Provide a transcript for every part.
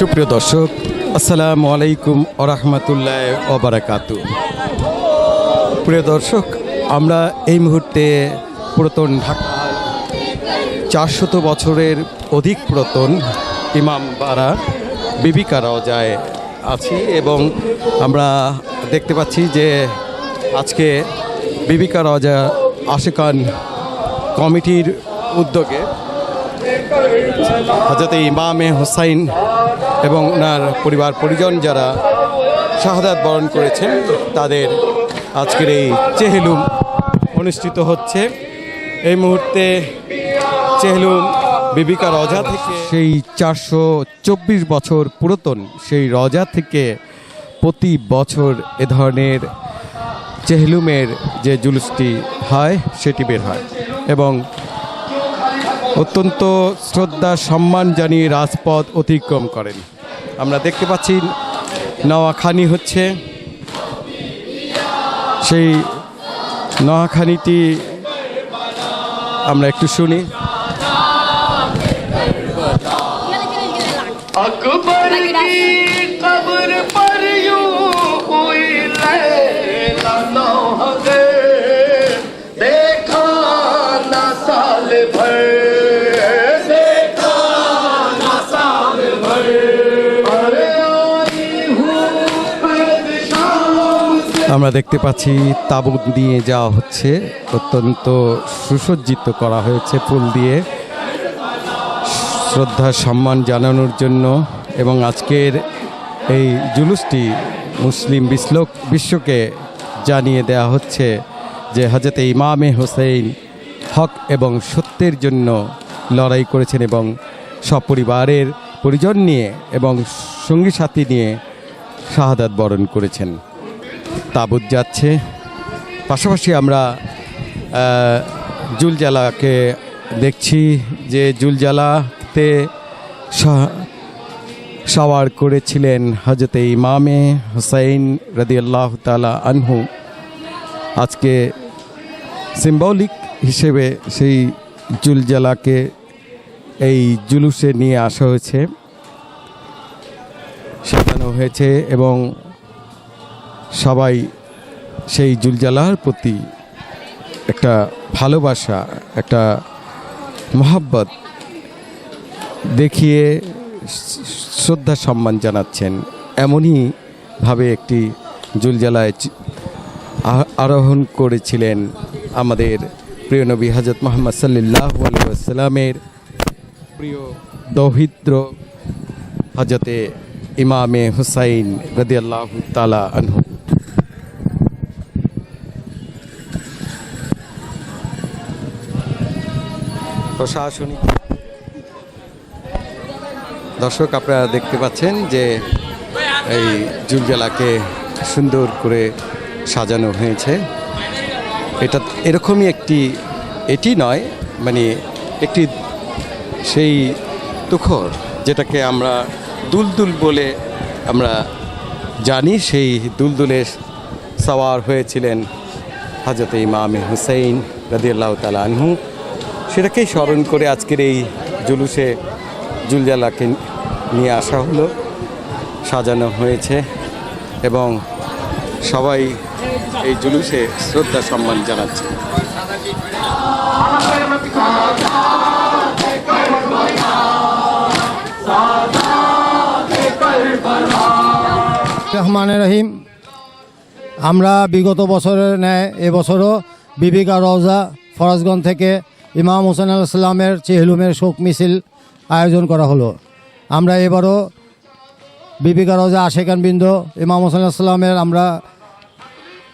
সুপ্রিয় দর্শক, আসসালামু আলাইকুম ওরহমতুল্লাহ ওবরাকাতু প্রিয় দর্শক, আমরা এই মুহূর্তে পুরাতন ঢাকা, চারশত বছরের অধিক পুরাতন ইমাম বাড়া বিবিকা রওজায় আছি এবং আমরা দেখতে পাচ্ছি যে আজকে বিবিকা রওজা আশেকান কমিটির উদ্যোগে হজরত ইমামে হোসাইন এবং ওনার পরিবার পরিজন যারা শাহাদাত বরণ করেছেন, তাদের আজকের এই চেহেলুম অনুষ্ঠিত হচ্ছে। এই মুহূর্তে চেহেলুম বিবিকা রজা থেকে সেই চারশো চব্বিশ বছর পুরাতন সেই রজা থেকে প্রতি বছর এ ধরনের চেহলুমের যে জুলুসটি হয়, সেটি বের হয়। এবং অত্যন্ত শ্রদ্ধা, সম্মান জানিয়ে রাজপথ অতিক্রম করেন। আমরা দেখতে পাচ্ছি, নওয়াখানি হচ্ছে সেই নওয়াখানিটি, আমরা একটু শুনি। আকবর আমরা দেখতে পাচ্ছি তাবুত নিয়ে যাওয়া হচ্ছে। অত্যন্ত সুসজ্জিত করা হয়েছে ফুল দিয়ে। শ্রদ্ধা, সম্মান জানানোর জন্য এবং আজকের এই জুলুসটি মুসলিম বিশ্বক বিশ্বকে জানিয়ে দেওয়া হচ্ছে যে হজরতে ইমামে হোসেন হক এবং সত্যের জন্য লড়াই করেছেন এবং সপরিবারের পরিজন নিয়ে এবং সঙ্গী সাথী নিয়ে শাহাদাত বরণ করেছেন। তাবুত যাচ্ছে। পাশাপাশি আমরা জুলজালাকে দেখছি যে জুলজালাতে সওয়ার করেছিলেন হজরতে ইমামে হুসাইন রদিয়াল্লাহ তালা আনহু। আজকে সিম্বলিক হিসেবে সেই জুলজালাকে এই জুলুসে নিয়ে আসা হয়েছে। সাজানো হয়েছে এবং সবাই সেই জুলজালার প্রতি একটা ভালোবাসা, একটা মহাব্বত দেখিয়ে শ্রদ্ধা সম্মান জানাচ্ছেন এমনই ভাবে একটি জুলজালায় আরোহণ করেছিলেন আমাদের প্রিয় নবী হজরত মোহাম্মদ সাল্লাহ আলাইসাল্লামের প্রিয় দৌহিত্র হজরতে ইমামে হুসাইন রদিয়াল্লাহ তালা আনহু। প্রশাসনিক। দর্শক, আপনারা দেখতে পাচ্ছেন যে এই জুলজালাকে সুন্দর করে সাজানো হয়েছে। এটা এরকমই একটি, এটি নয় মানে একটি সেই তুখর যেটাকে আমরা দুলদুল বলে আমরা জানি। সেই দুলদুলে সওয়ার হয়েছিলেন হাজরত ইমামে হুসাইন রাদিয়াল্লাহ তালা আনহু। সেটাকেই স্মরণ করে আজকের এই জুলুসে জুলজালাকে নিয়ে আসা হলো, সাজানো হয়েছে এবং সবাই এই জুলুসে শ্রদ্ধা সম্মান জানাচ্ছে। রহমান রহিম। আমরা বিগত বছরের ন্যায় এবছরও বিবিকা রওজা ফরাজগঞ্জ থেকে ইমাম হোসেন আলাইসাল্লামের চেহলুমের শোক মিছিল আয়োজন করা হলো। আমরা এবারও বিবিকা রওজা আশেকান বৃন্দ, ইমাম হোসেন আলাইসাল্লামের আমরা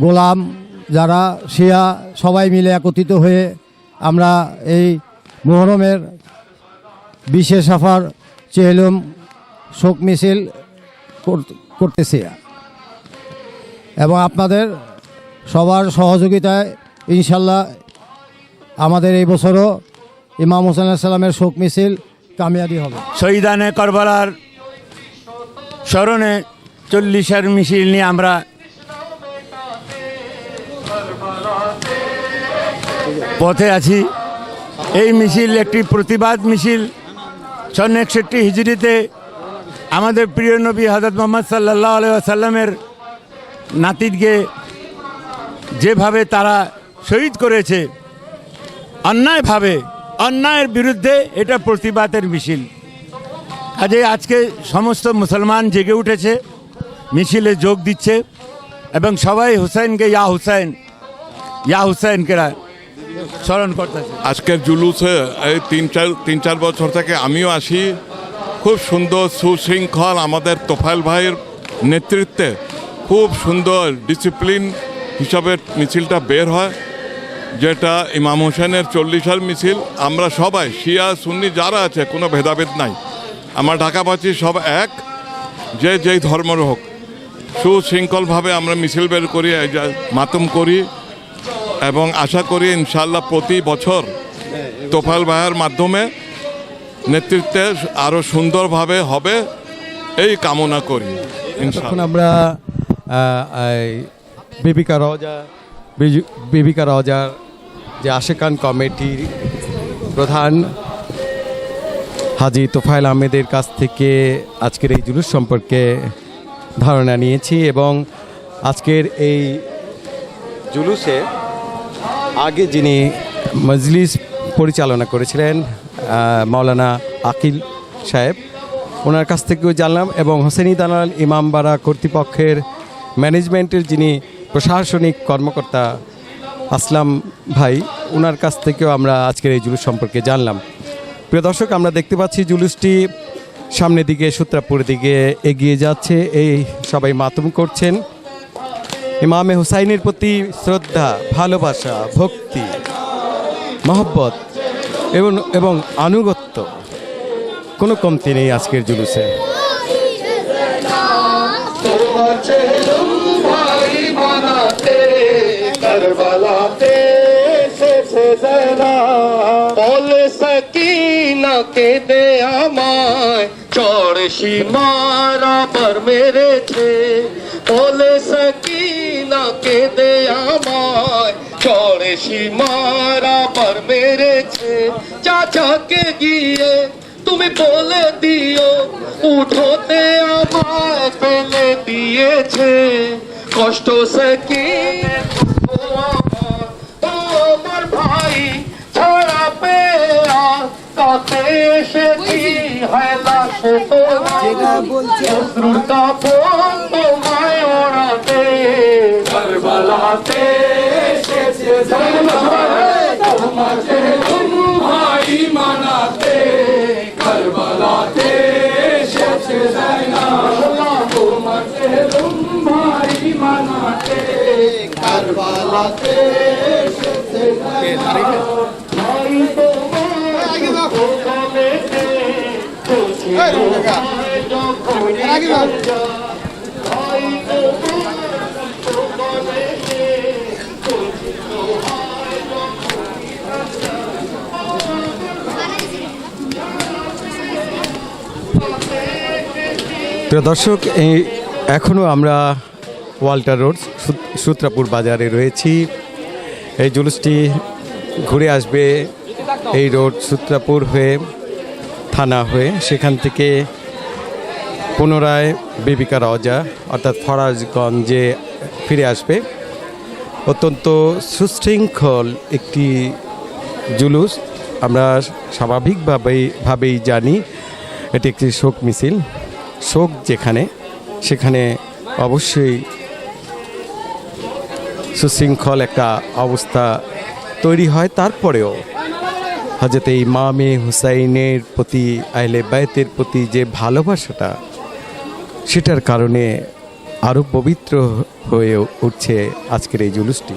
গোলাম যারা, শিয়া সবাই মিলে একত্রিত হয়ে আমরা এই মোহরমের বিশেষ সাফার চেহলুম, শোক মিছিল কর- করতেছি। এবং আপনাদের সবার সহযোগিতায় ইনশাল্লাহ আমাদের এই বছরও ইমাম হোসেন সাল্লামের শোক মিছিল কামিয়াবি হবে। শহীদানে করবালার স্মরণে চল্লিশের মিছিল নিয়ে আমরা পথে আছি। এই মিছিল একটি প্রতিবাদ মিছিল। সন একষট্টি হিজড়িতে আমাদের প্রিয় নবী হজরত মোহাম্মদ সাল্লাহ আসাল্লামের নাতিদকে যেভাবে তারা শহীদ করেছে অন্যায়ভাবে, অন্যায়ের বিরুদ্ধে এটা প্রতিবাদের মিছিল। কাজে আজকে সমস্ত মুসলমান জেগে উঠেছে, মিছিলে যোগ দিচ্ছে এবং সবাই হুসাইনকে ইয়া হুসাইন, ইয়া হুসাইনকে স্মরণ করতেছে। আজকের জুলুসে এই তিন চার তিন চার বছর থেকে আমিও আসি। খুব সুন্দর সুশৃঙ্খল আমাদের তোফাইল ভাইয়ের নেতৃত্বে খুব সুন্দর ডিসিপ্লিন হিসাবে মিছিলটা বের হয়। যেটা ইমাম হোসেনের চল্লিশের মিছিল, আমরা সবাই, শিয়া, সুন্নি যারা আছে, কোনো ভেদাভেদ নাই। আমার ঢাকাবাসী সব এক, যে যেই ধর্মের হোক। সুশৃঙ্খলভাবে আমরা মিছিল বের করি মাতম করি, এবং আশা করি ইনশাল্লাহ প্রতি বছর তোফাল ভাইয়ের মাধ্যমে নেতৃত্বে আরও সুন্দরভাবে হবে, এই কামনা করি ইনশাল্লাহ আমরা বেবিকা রজা বেবিকা রজার যে আশেকান কমিটির প্রধান, হাজি তোফায়েল আহমেদের কাছ থেকে আজকের এই জুলুস সম্পর্কে ধারণা নিয়েছি এবং আজকের এই জুলুসে আগে যিনি মজলিস পরিচালনা করেছিলেন মাওলানা আকিল সাহেব, ওনার কাছ থেকেও জানলাম এবং হোসেনি দালাল ইমামবাড়া কর্তৃপক্ষের ম্যানেজমেন্টের যিনি প্রশাসনিক কর্মকর্তা আসলাম ভাই ওনার কাছ থেকেও আমরা আজকের এই জুলুস সম্পর্কে জানলাম। প্রিয় দর্শক, আমরা দেখতে পাচ্ছি জুলুসটি সামনের দিকে, সূত্রাপুরের দিকে এগিয়ে যাচ্ছে। এই সবাই মাতুম করছেন। ইমামে হুসাইনের প্রতি শ্রদ্ধা, ভালোবাসা, ভক্তি, মহব্বত এবং এবং আনুগত্য। কোনো কমতি নেই আজকের জুলুসে। করবলাতে এসেছে জরা বলে সকিনা কে দে আমায় চড় সীমারা পর মেরেছে বলে সকিনা কে দে আমায় চড় সীমারা পর মেরেছে চাচাকে গিয়ে তুমি বলে দিও উঠোতে আমায় ফেলে দিয়েছে কষ্ট সে কাছে এসেছি হেলা সে তোমার অশ্রুর কাপড় তোমায় ওড়াতে কারবালাতে এসেছে তোমার ভাই মানাতে। কারবালাতে এসেছে জানা তোমার চেহরুম ভাই মানাতে। কারবালাতে এসেছে জানা ভাই তোমার প্রিয় দর্শক, এই এখনও আমরা ওয়াল্টার রোড সূত- সূত্রাপুর বাজারে রয়েছি। এই জুলুসটি ঘুরে আসবে এই রোড সূত্রাপুর হয়ে থানা হয়ে সেখান থেকে পুনরায় বেবিকা রজা অর্থাৎ ফরাজগঞ্জে ফিরে আসবে। অত্যন্ত সুশৃঙ্খল একটি জুলুস, আমরা স্বাভাবিকভাবেই, ভাবেই জানি এটি একটি শোক মিছিল। শোক যেখানে, সেখানে অবশ্যই সুশৃঙ্খল একটা অবস্থা তৈরি হয়। তারপরেও হজরত ইমামে হুসাইনের প্রতি, আহলে বায়তের প্রতি যে ভালোবাসাটা, সেটার কারণে আরও পবিত্র হয়ে উঠছে আজকের এই জুলুসটি।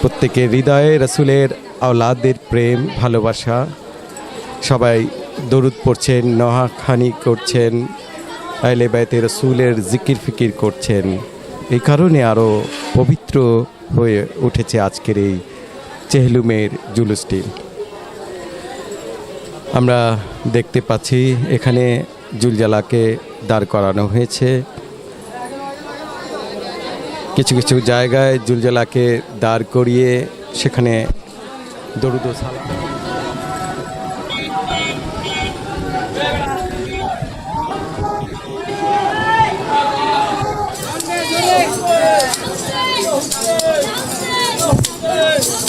প্রত্যেকের হৃদয়ে রসুলের আওলাদের প্রেম, ভালোবাসা, সবাই দরুদ পড়ছেন, নহাখানি করছেন আইলে বাইতে রসুলের জিকির ফিকির করছেন। এই কারণে আরও পবিত্র হয়ে উঠেছে আজকের এই চেহলুমের জুলুসটি আমরা দেখতে পাচ্ছি এখানে জুলজালাকে দাঁড় করানো হয়েছে কিছু কিছু জায়গায় জুলজালাকে দাঁড় করিয়ে সেখানে দরুদ Yes.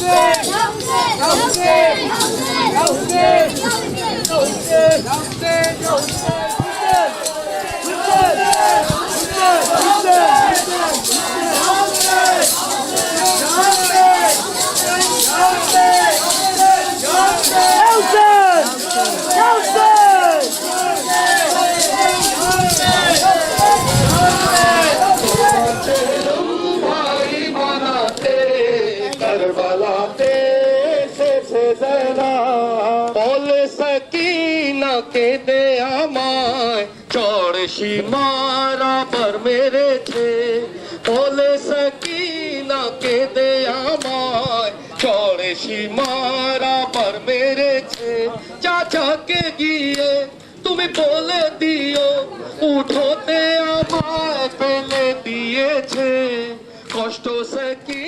भाई চড় সীমারা পর মেরেছে। বলে সকিনা কে দে আমায়, চড় সীমারা পর মেরেছে। চাচাকে গিয়ে তুমি বলে দিও উঠোতে আমায় ফেলে দিয়েছে। কষ্ট সে কি